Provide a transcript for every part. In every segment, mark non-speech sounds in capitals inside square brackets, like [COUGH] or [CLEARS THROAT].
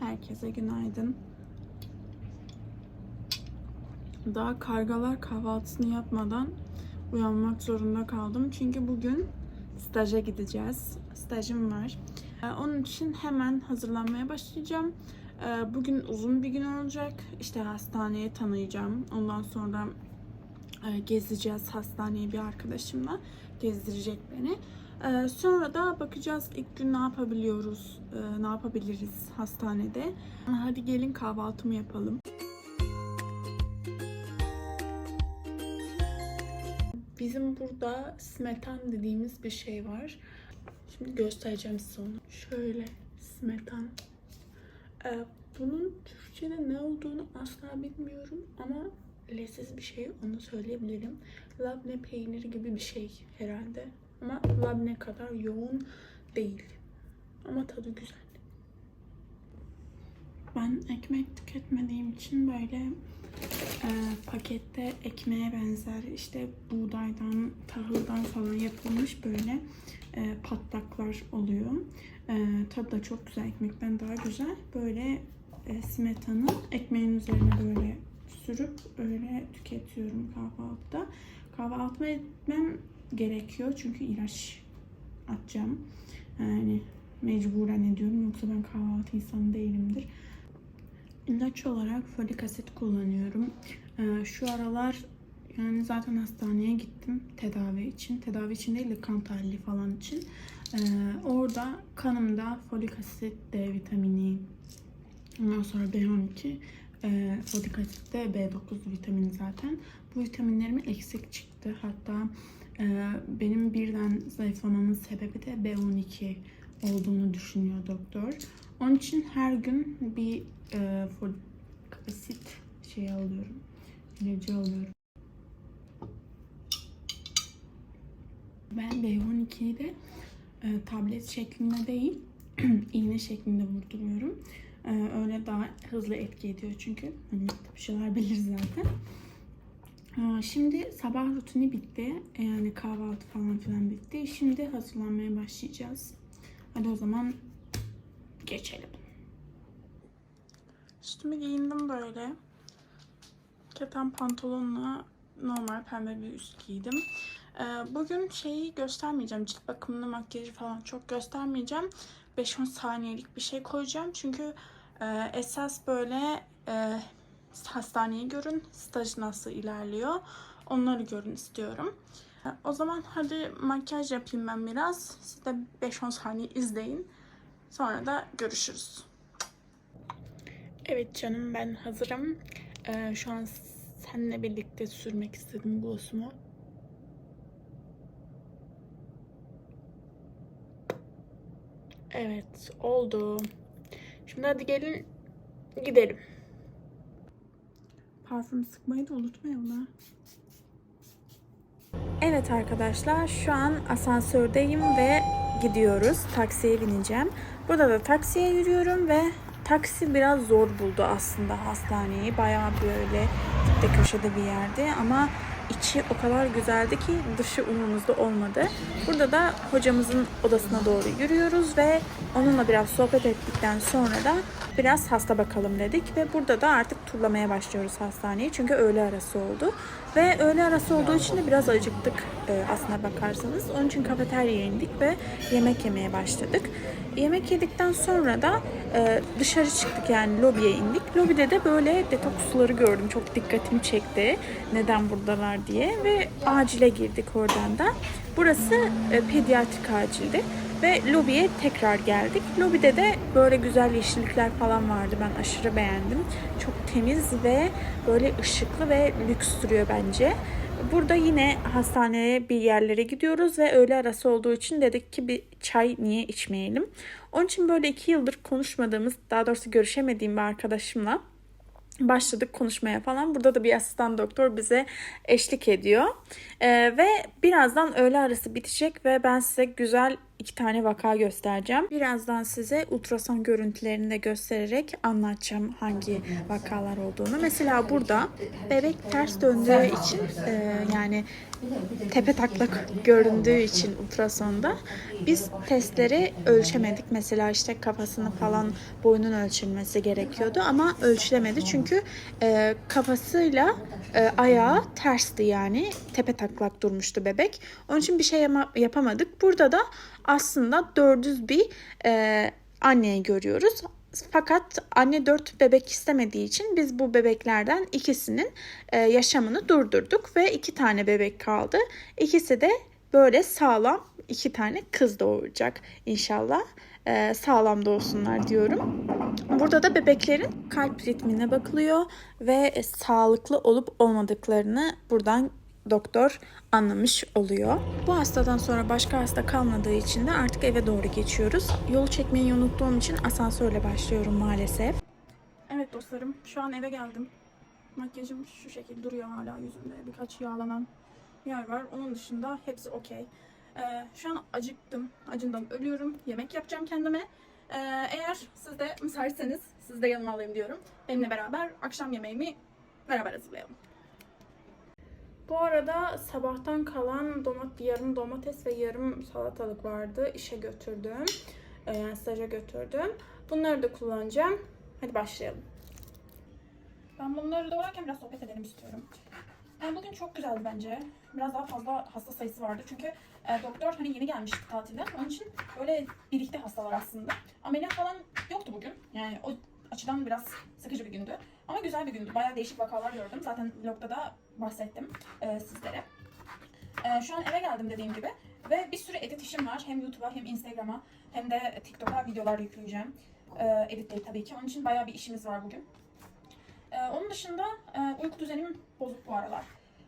Herkese günaydın. Daha kargalar kahvaltısını yapmadan uyanmak zorunda kaldım. Çünkü bugün staja gideceğiz. Stajım var. Ee, Onun için hemen hazırlanmaya başlayacağım. Ee, Bugün uzun bir gün olacak. İşte hastaneye tanıyacağım. Ondan sonra e, gezeceğiz hastaneye bir arkadaşımla. Gezdirecek beni. Ee, Sonra da bakacağız ilk gün ne yapabiliyoruz, e, ne yapabiliriz hastanede. Hadi gelin kahvaltımı yapalım. Bizim burada smetan dediğimiz bir şey var. Şimdi göstereceğim size onu. Şöyle smetan. Ee, bunun Türkçe'de ne olduğunu asla bilmiyorum ama lezzetli bir şey onu söyleyebilirim. Labne peyniri gibi bir şey herhalde. Ama labne kadar yoğun değil. Ama tadı güzel. Ben ekmek tüketmediğim için böyle e, pakette ekmeğe benzer işte buğdaydan, tahıldan falan yapılmış böyle e, patlaklar oluyor. E, tadı da çok güzel, ekmekten daha güzel. Böyle e, smetanı ekmeğin üzerine böyle sürüp öyle tüketiyorum kahvaltıda. Kahvaltı etmem gerekiyor çünkü ilaç atacağım. Yani mecburen ediyorum yoksa ben kahvaltı insanı değilimdir. İlaç olarak folik asit kullanıyorum. Ee, şu aralar yani zaten hastaneye gittim tedavi için. Tedavi için değil de kan tahlili falan için. Ee, orada kanımda folik asit, D vitamini, ondan sonra B12, e, folik asit de B9 vitamini zaten. Bu vitaminlerimin eksik çıktı. Hatta benim birden zayıflamamın sebebi de B12 olduğunu düşünüyor doktor. Onun için her gün bir e, folik asit şey alıyorum. İlacı alıyorum. Ben B12'yi de e, tablet şeklinde değil, [CLEARS THROAT] iğne şeklinde vurduruyorum. E, öyle daha hızlı etki ediyor çünkü. Hani bir şeyler bilir zaten. E, şimdi sabah rutini bitti. E, Yani kahvaltı falan filan bitti. Şimdi hazırlanmaya başlayacağız. Hadi o zaman geçelim. Üstümü giyindim böyle. Keten pantolonla normal pembe bir üst giydim. Ee, bugün şeyi göstermeyeceğim. Cilt bakımını, makyajı falan çok göstermeyeceğim. 5-10 saniyelik bir şey koyacağım. Çünkü e, esas böyle e, hastaneyi görün. Staj nasıl ilerliyor. Onları görün istiyorum. O zaman hadi makyaj yapayım ben biraz. Siz de 5-10 saniye izleyin. Sonra da görüşürüz. Evet canım ben hazırım. Ee, şu an seninle birlikte sürmek istedim glossumu. Evet oldu. Şimdi hadi gelin gidelim. Parfüm sıkmayı da unutmayalım ha. Evet arkadaşlar şu an asansördeyim ve gidiyoruz. Taksiye bineceğim. Burada da taksiye yürüyorum ve taksi biraz zor buldu aslında hastaneyi. Bayağı böyle dipte köşede bir yerde ama içi o kadar güzeldi ki dışı umurumuzda olmadı. Burada da hocamızın odasına doğru yürüyoruz ve onunla biraz sohbet ettikten sonra da biraz hasta bakalım dedik ve burada da artık turlamaya başlıyoruz hastaneyi çünkü öğle arası oldu. Ve öğle arası olduğu için de biraz acıktık e, aslına bakarsanız. Onun için kafeteryaya indik ve yemek yemeye başladık. Yemek yedikten sonra da e, dışarı çıktık yani lobiye indik. Lobide de böyle detoks suları gördüm. Çok dikkatimi çekti. Neden buradalar diye ve acile girdik oradan da. Burası e, pediatrik acildi. Ve lobiye tekrar geldik. Lobide de böyle güzel yeşillikler falan vardı. Ben aşırı beğendim. Çok temiz ve böyle ışıklı ve lüks duruyor bence. Burada yine hastaneye bir yerlere gidiyoruz ve öğle arası olduğu için dedik ki bir çay niye içmeyelim. Onun için böyle iki yıldır konuşmadığımız, daha doğrusu görüşemediğim bir arkadaşımla başladık konuşmaya falan. Burada da bir asistan doktor bize eşlik ediyor. Ee, ve birazdan öğle arası bitecek ve ben size güzel iki tane vaka göstereceğim. Birazdan size ultrason görüntülerini de göstererek anlatacağım hangi vakalar olduğunu. Mesela burada bebek ters döndüğü için e, yani tepe taklak göründüğü için ultrasonda biz testleri ölçemedik. Mesela işte kafasını falan boynun ölçülmesi gerekiyordu ama ölçülemedi çünkü e, kafasıyla e, ayağı tersti yani tepe taklak durmuştu bebek. Onun için bir şey yapamadık. Burada da aslında dördüz bir e, anneyi görüyoruz. Fakat anne dört bebek istemediği için biz bu bebeklerden ikisinin e, yaşamını durdurduk ve iki tane bebek kaldı. İkisi de böyle sağlam iki tane kız doğuracak inşallah. E, sağlam doğsunlar diyorum. Burada da bebeklerin kalp ritmine bakılıyor ve sağlıklı olup olmadıklarını buradan doktor anlamış oluyor. Bu hastadan sonra başka hasta kalmadığı için de artık eve doğru geçiyoruz. Yolu çekmeyi unuttuğum için asansörle başlıyorum maalesef. Evet dostlarım şu an eve geldim. Makyajım şu şekilde duruyor hala yüzümde. Birkaç yağlanan yer var. Onun dışında hepsi okey. Ee, şu an acıktım. Acından ölüyorum. Yemek yapacağım kendime. Ee, eğer siz de müsaitseniz siz de yanıma alayım diyorum. Benimle beraber akşam yemeğimi beraber hazırlayalım. Bu arada sabahtan kalan domat, yarım domates ve yarım salatalık vardı. İşe götürdüm. Ee, Yani staja götürdüm. Bunları da kullanacağım. Hadi başlayalım. Ben bunları doğrarken biraz sohbet edelim istiyorum. Yani bugün çok güzeldi bence. Biraz daha fazla hasta sayısı vardı. Çünkü e, doktor hani yeni gelmişti tatilden. Onun için böyle birlikte hastalar aslında. Ameliyat falan yoktu bugün. Yani o açıdan biraz sıkıcı bir gündü. Ama güzel bir gündü. Bayağı değişik vakalar gördüm. Zaten vlogda da bahsettim e, sizlere. E, şu an eve geldim dediğim gibi. Ve bir sürü edit işim var. Hem YouTube'a hem Instagram'a hem de TikTok'a videolar yükleyeceğim. E, editleyip tabii ki. Onun için bayağı bir işimiz var bugün. E, onun dışında e, uyku düzenim bozuk bu aralar.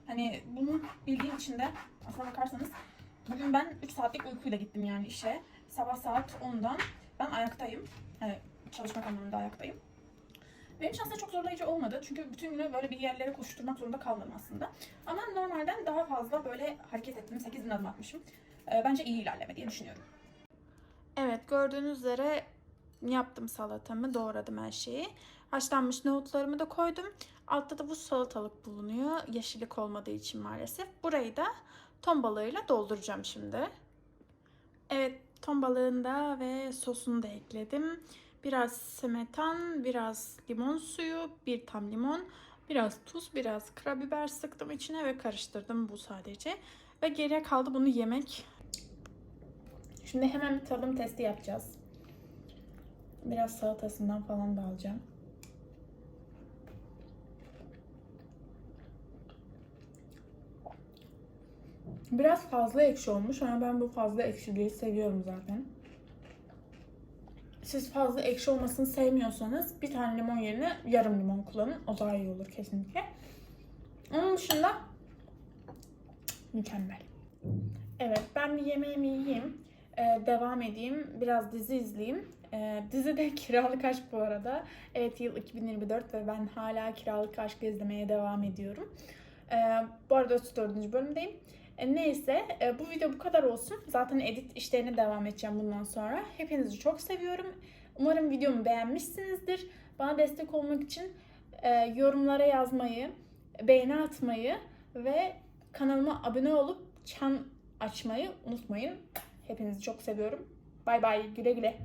Hani bunu bildiğim için de aslına bakarsanız bugün ben 3 saatlik uykuyla gittim yani işe. Sabah saat 10'dan ben ayaktayım. Hani çalışmak anlamında ayaktayım. Benim aslında çok zorlayıcı olmadı. Çünkü bütün günü böyle bir yerlere koşturmak zorunda kalmadım aslında. Ama normalden daha fazla böyle hareket ettim. 8 bin adım atmışım. Ee, bence iyi ilerleme diye düşünüyorum. Evet gördüğünüz üzere yaptım salatamı, doğradım her şeyi. Haşlanmış nohutlarımı da koydum. Altta da bu salatalık bulunuyor. Yeşillik olmadığı için maalesef. Burayı da ton balığıyla dolduracağım şimdi. Evet ton balığında ve sosunu da ekledim. Biraz semetan, biraz limon suyu, bir tam limon, biraz tuz, biraz karabiber sıktım içine ve karıştırdım bu sadece. Ve geriye kaldı bunu yemek. Şimdi hemen bir tadım testi yapacağız. Biraz salatasından falan da alacağım. Biraz fazla ekşi olmuş ama ben bu fazla ekşiliği seviyorum zaten. Siz fazla ekşi olmasını sevmiyorsanız bir tane limon yerine yarım limon kullanın. O daha iyi olur kesinlikle. Onun dışında mükemmel. Evet ben bir yemeğimi yiyeyim. Ee, devam edeyim. Biraz dizi izleyeyim. Ee, dizi de [LAUGHS] Kiralık Aşk bu arada. Evet yıl 2024 ve ben hala Kiralık Aşk izlemeye devam ediyorum. Ee, bu arada 34. bölümdeyim. E, neyse e, bu video bu kadar olsun. Zaten edit işlerine devam edeceğim bundan sonra. Hepinizi çok seviyorum. Umarım videomu beğenmişsinizdir. Bana destek olmak için e, yorumlara yazmayı, beğeni atmayı ve kanalıma abone olup çan açmayı unutmayın. Hepinizi çok seviyorum. Bay bay güle güle.